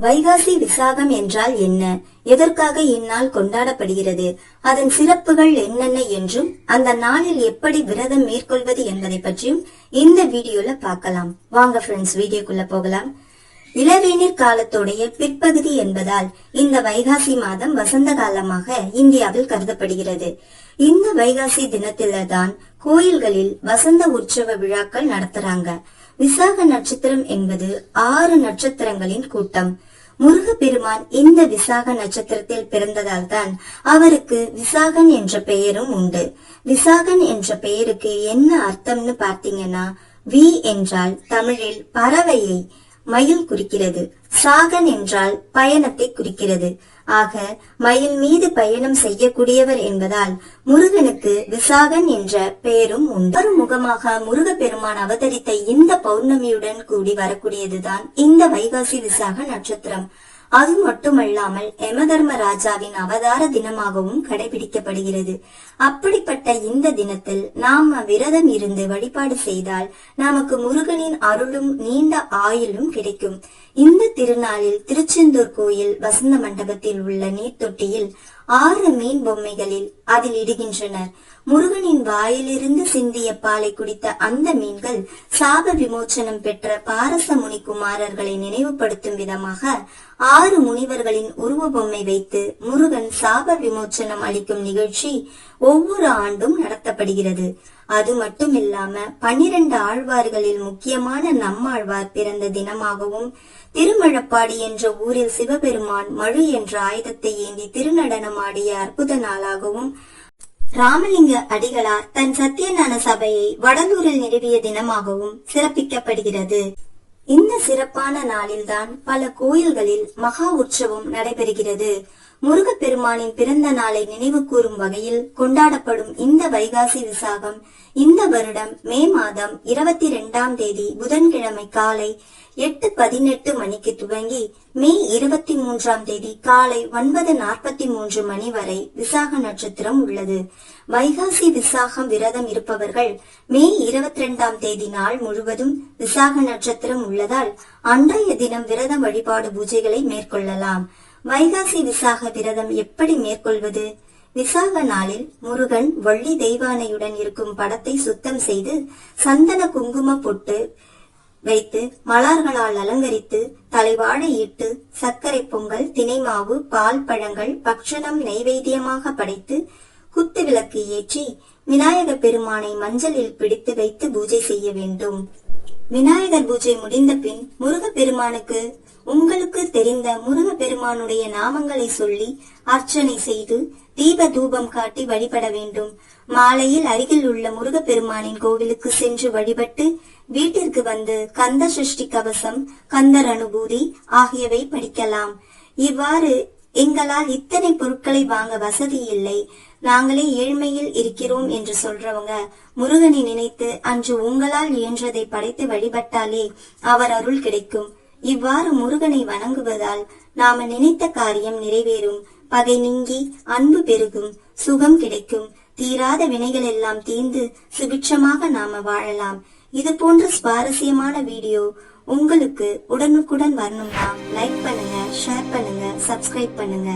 வைகாசி விசாகம் என்றால் என்ன? எதற்காக இந்நாள் கொண்டாடப்படுகிறது? அதன் சிறப்புகள் என்னென்ன என்றும் அந்த நாளில் எப்படி விரதம் மேற்கொள்வது என்பதை பற்றியும் இந்த வீடியோல பார்க்கலாம். வாங்க ஃப்ரெண்ட்ஸ் வீடியோக்குள்ள போகலாம். இளவேநீர் காலத்துடைய பிற்பகுதி என்பதால் இந்த வைகாசி மாதம் வசந்த காலமாக இந்தியாவில் கருதப்படுகிறது. இந்த வைகாசி தினத்தில தான் கோயில்களில் வசந்த உற்சவ விழாக்கள் நடத்துறாங்க. விசாக நட்சத்திரம் என்பது ஆறு நட்சத்திரங்களின் கூட்டம். முருகப்பெருமான் இந்த விசாக நட்சத்திரத்தில் பிறந்ததால் தான் அவருக்கு விசாகன் என்ற பெயரும் உண்டு. விசாகன் என்ற பெயருக்கு என்ன அர்த்தம்னு பார்த்தீங்கன்னா வி என்றால் தமிழில் பறவையை மயில் குறிக்கிறது. சாகன் என்றால் பயணத்தை குறிக்கிறது. ஆக மயில் மீது பயணம் செய்யக்கூடியவர் என்பதால் முருகனுக்கு விசாகன் என்ற பெயரும் உண்டு. முகமாக முருக பெருமான் அவதரித்த இந்த பௌர்ணமியுடன் கூடி வரக்கூடியதுதான் இந்த வைகாசி விசாக நட்சத்திரம். அது மட்டுமல்லாமல் யமதர்ம ராஜாவின் அவதார தினமாகவும் கடைபிடிக்கப்படுகிறது. அப்படிப்பட்ட இந்த தினத்தில் நாம விரதம் இருந்து வழிபாடு செய்தால் நமக்கு முருகனின் அருளும் நீண்ட ஆயுளும் கிடைக்கும். இந்த திருநாளில் திருச்செந்தூர் கோயில் வசந்த மண்டபத்தில் உள்ள நீர்த்தொட்டியில் ஆறு மீன் பொம்மைகளில் அதில் இடுகின்றனர் முருகனின் வாயிலிருந்து சிந்திய பாலை குடித்த அந்த மீன்கள் சாப விமோச்சனம் பெற்ற பாரச முனிக்குமாரர்களை நினைவுபடுத்தும் விதமாக ஆறு ஆறு முனிவர்களின் உருவ பொம்மை வைத்து முருகன் சாப விமோச்சனம் அளிக்கும் நிகழ்ச்சி ஒவ்வொரு ஆண்டும் நடத்தப்படுகிறது. அது மட்டும் இல்லாம பன்னிரண்டு ஆழ்வார்களில் முக்கியமான நம்மாழ்வார் பிறந்த தினமாகவும் திருமழப்பாடி என்ற ஊரில் சிவபெருமான் மழு என்ற ஆயுதத்தை ஏந்தி திருநடனமாடிய அற்புத நாளாகவும் ராமலிங்க அடிகளார் தன் சத்தியஞான சபையை வடலூரில் நிறுவிய தினமாகவும் சிறப்பிக்கப்படுகிறது. இந்த சிறப்பான நாளில்தான் பல கோயில்களில் மகா உற்சவம் நடைபெறுகிறது. முருகப்பெருமானின் பிறந்த நாளை நினைவு கூறும் வகையில் கொண்டாடப்படும் இந்த வைகாசி விசாகம் இந்த வருடம் மே மாதம் இருபத்தி இரண்டாம் தேதி புதன்கிழமை காலை எட்டு பதினெட்டு மணிக்கு துவங்கி மே இருபத்தி மூன்றாம் தேதி காலை ஒன்பது நாற்பத்தி மூன்று மணி வரை விசாக நட்சத்திரம் உள்ளது. வைகாசி விசாகம் விரதம் இருப்பவர்கள் மே இருபத்தி இரண்டாம் தேதி நாள் முழுவதும் விசாக நட்சத்திரம் உள்ளதால் அன்றைய தினம் விரத வழிபாடு பூஜைகளை மேற்கொள்ளலாம். வைகாசி விசாக விரதம் எப்படி மேற்கொள்வது? விசாக நாளில் முருகன் வள்ளி தெய்வானையுடன் இருக்கும் படத்தை சுத்தம் செய்து சந்தன குங்கும பொட்டு வைத்து மலர்களால் அலங்கரித்து தலைவாழை இட்டு சர்க்கரை பொங்கல் தினைமாவு பால் பழங்கள் பக்ஷணம் நைவேத்தியமாக படைத்து குத்து விளக்கு ஏற்றி விநாயக பெருமானை மஞ்சளில் பிடித்து வைத்து பூஜை செய்ய வேண்டும். விநாயகர் பூஜை முடிந்த பின் முருகப்பெருமானுக்கு உங்களுக்கு தெரிந்த முருகப்பெருமானுடைய நாமங்களை சொல்லி அர்ச்சனை செய்து தீப தூபம் காட்டி வழிபட வேண்டும். மாலையில் அருகில் உள்ள முருகப்பெருமானின் கோவிலுக்கு சென்று வழிபட்டு வீட்டிற்கு வந்து கந்த சஷ்டி கவசம் கந்தர் அனுபூதி ஆகியவை படிக்கலாம். இவ்வாறு எங்களால் இத்தனை பொருட்களை வாங்க வசதி இல்லை. நாங்களே ஏழ்மையில் இருக்கிறோம் என்று சொல்றவங்க முருகனை நினைத்து அன்று உங்களால் இயன்றதை படைத்து வழிபட்டாலே அவர் அருள் கிடைக்கும். இவ்வாறு முருகனை வணங்குவதால் நாம நினைத்த காரியம் நிறைவேறும். பகை நீங்கி அன்பு பெருகும் சுகம் கிடைக்கும். தீராத வினைகள் எல்லாம் தீர்ந்து சுபிட்சமாக நாம வாழலாம். இது போன்ற சுவாரஸ்யமான வீடியோ உங்களுக்கு உடனுக்குடன் வரணும்னா லைக் பண்ணுங்க ஷேர் பண்ணுங்க சப்ஸ்கிரைப் பண்ணுங்க.